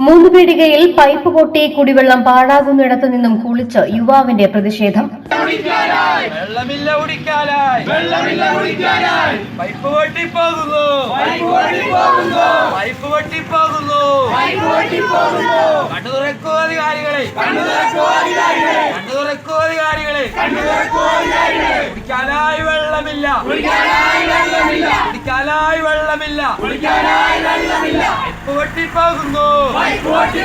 മൂന്ന് പീടികയിൽ പൈപ്പ് പൊട്ടി കുടിവെള്ളം പാഴാകുന്നിടത്തു നിന്നും കുളിച്ച് യുവാവിന്റെ പ്രതിഷേധം. വെള്ളമില്ല കുടിക്കാനായി. വെള്ളമില്ല കുടിക്കാനായി. വെള്ളമില്ല. കുടിക്കാനായി വെള്ളമില്ല. കുടിക്കാനായി വെള്ളമില്ല. പൈപ്പ് പൈപ്പ്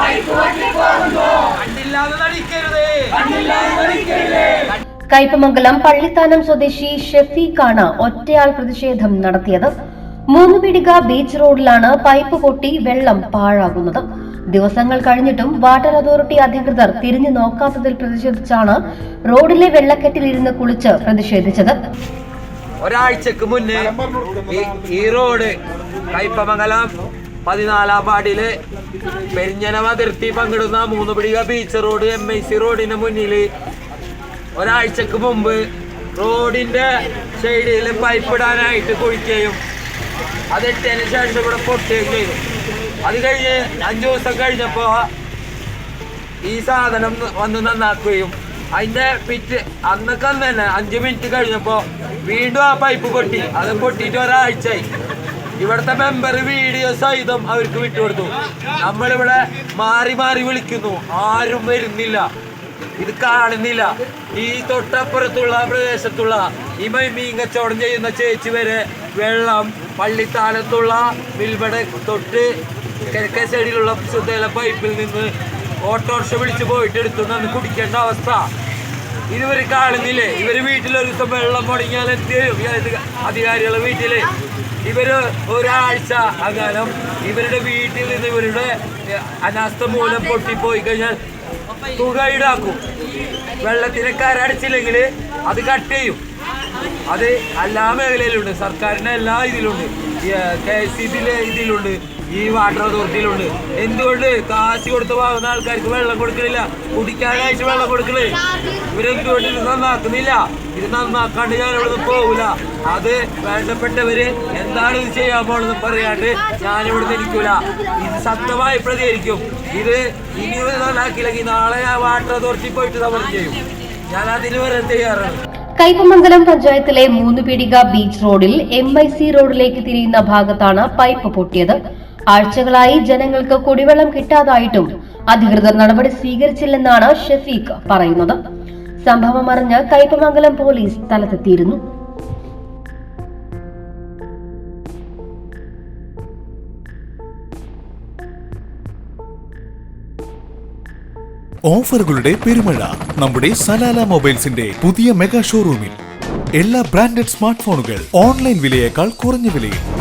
പൈപ്പ് പൈപ്പ് കണ്ടില്ലാതെ നടിക്കരുതേ. കണ്ടില്ലാതെ നടിക്കരുതേ. കയ്പമംഗലം പള്ളിത്താനം സ്വദേശി ഷെഫീഖാണ് ഒറ്റയാൾ പ്രതിഷേധം നടത്തിയത്. മൂന്നുപിടിക ബീച്ച് റോഡിലാണ് പൈപ്പ് പൊട്ടി വെള്ളം പാഴാകുന്നത്. ദിവസങ്ങൾ കഴിഞ്ഞിട്ടും വാട്ടർ അതോറിറ്റി അധികൃതർ തിരിഞ്ഞു നോക്കാത്തതിൽ പ്രതിഷേധിച്ചാണ് റോഡിലെ വെള്ളക്കെട്ടിലിരുന്ന് കുളിച്ച് പ്രതിഷേധിച്ചത്. ഒരാഴ്ചക്ക് മുന്നേ ഈ- റോഡ് കയ്പമംഗലം പതിനാലാം വാർഡിൽ പെരിഞ്ഞനം അതിർത്തി പങ്കിടുന്ന മൂന്ന് പിടിക beach road M I C റോഡിന് മുന്നിൽ ഒരാഴ്ചക്ക് മുമ്പ് റോഡിന്റെ സൈഡിൽ പൈപ്പ് ഇടാനായിട്ട് കുഴിക്കുകയും അതിട്ടതിന് ശേഷം ഇവിടെ പൊട്ടുകയും ചെയ്തു. അത് കഴിഞ്ഞ് അഞ്ചു ദിവസം കഴിഞ്ഞപ്പോ ഈ സാധനം വന്ന് നന്നാക്കുകയും അതിന്റെ പിറ്റ് അന്നൊക്കെ അന്ന് തന്നെ അഞ്ച് മിനിറ്റ് കഴിഞ്ഞപ്പോ വീണ്ടും ആ പൈപ്പ് പൊട്ടി. അത് പൊട്ടിയിട്ട് ഒരാഴ്ചയായി. ഇവിടുത്തെ മെമ്പർ വീഡിയോ സഹിതം അവർക്ക് വിട്ടുകൊടുത്തു നമ്മളിവിടെ മാറി മാറി വിളിക്കുന്നു. ആരും വരുന്നില്ല. ഇത് കാണുന്നില്ല. ഈ തൊട്ടപ്പുറത്തുള്ള പ്രദേശത്തുള്ള ഈ മീൻ കച്ചവടം ചെയ്യുന്ന ചേച്ചി വരെ വെള്ളം പള്ളിത്താലത്തുള്ള വിൽപട തൊട്ട് കിഴക്കേ സൈഡിലുള്ള ശുദ്ധജല പൈപ്പിൽ നിന്ന് ഓട്ടോറിക്ഷ വിളിച്ച് പോയിട്ട് എടുത്തുകൊണ്ട് കുടിക്കേണ്ട അവസ്ഥ. ഇതുവരെ കാണുന്നില്ലേ? ഇവർ വീട്ടിൽ ഒരു ദിവസം വെള്ളം മുടങ്ങിയാൽ എന്ത് അധികാരികളെ വീട്ടിൽ. ഇവർ ഒരാഴ്ച അകാലം ഇവരുടെ വീട്ടിൽ നിന്ന് ഇവരുടെ അനാസ്ഥ മൂലം പൊട്ടിപ്പോയി കഴിഞ്ഞാൽ തുക ഈടാക്കും. വെള്ളത്തിന് കരടച്ചില്ലെങ്കിൽ അത് കട്ട് ചെയ്യും. അത് എല്ലാ മേഖലയിലുണ്ട്. സർക്കാരിന്റെ എല്ലാ ഇതിലുണ്ട്. കെ എസ് ഇതിലുണ്ട്. ഈ വാട്ടർ അതോറിറ്റിയിലുണ്ട് എന്തുകൊണ്ട് കാശ് കൊടുത്ത് വാങ്ങുന്ന ആൾക്കാർക്ക് വെള്ളം കൊടുക്കണില്ല? കുടിക്കാനായിട്ട് വെള്ളം കൊടുക്കണേ. ഇവരെന്തുകൊണ്ട് ഇത് നന്നാക്കുന്നില്ല? ഇത് നന്നാക്കാണ്ട് ഞാൻ ഇവിടെ നിന്ന് പോകില്ല അത് വേണ്ടപ്പെട്ടവര് എന്താണ് ഇത് ചെയ്യാൻ പോണെന്ന് പറയാണ്ട് ഞാൻ ഇവിടെ നിൽക്കൂല ഇത് സത്യമായി പ്രതികരിക്കും. ഇത് ഇനി നന്നാക്കിയില്ലെങ്കിൽ നാളെ ആ വാട്ടർ അതോറിറ്റി പോയിട്ട് സമരം ചെയ്യും? ഞാൻ അതിന് വരെ തയ്യാറാണ് കൈപ്പമംഗലം പഞ്ചായത്തിലെ മൂന്ന് പീടിക ബീച്ച് റോഡിൽ എം ഐ സി റോഡിലേക്ക് തിരിയുന്ന ഭാഗത്താണ് പൈപ്പ് പൊട്ടിയത്. ആഴ്ചകളായി ജനങ്ങൾക്ക് കുടിവെള്ളം കിട്ടാതായിട്ടും അധികൃതർ നടപടി സ്വീകരിച്ചില്ലെന്നാണ് ഷെഫീഖ് പറയുന്നത്. സംഭവം അറിഞ്ഞ് കൈപ്പമംഗലം പോലീസ് സ്ഥലത്തെത്തിയിരുന്നു. ഓഫറുകളുടെ പെരുമഴ നമ്മുടെ സലാല മൊബൈൽസിന്റെ പുതിയ മെഗാ ഷോറൂമിൽ. എല്ലാ ബ്രാൻഡഡ് സ്മാർട്ട് ഫോണുകൾ ഓൺലൈൻ വിലയേക്കാൾ കുറഞ്ഞ വിലയിൽ.